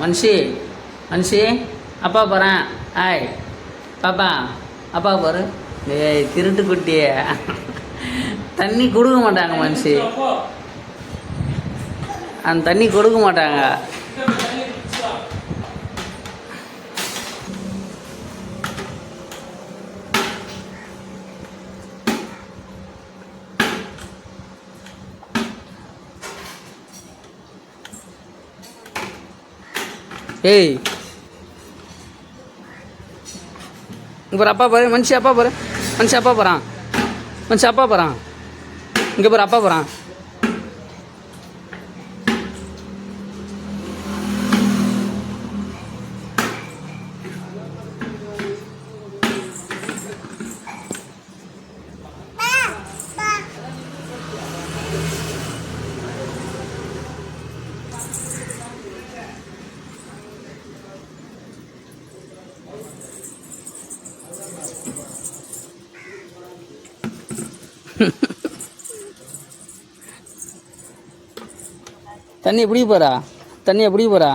மனுஷி மனுஷி அப்பா போகிறேன் ஆய் பாப்பா அப்பா பாரு. ஏய் திருட்டு குட்டியே. தண்ணி கொடுக்க மாட்டாங்க மனுஷி. அந்த தண்ணி கொடுக்க மாட்டாங்க. ஏய். இங்கே பாரு அப்பா பாரு மனுஷன் அப்பா பாரு. மனுஷன் அப்பா போகிறான் மனுஷன் அப்பா போகிறான் இங்கே பாரு அப்பா போகிறான் தண்ணி எப்படி போகிறா தண்ணி எப்படி போகிறா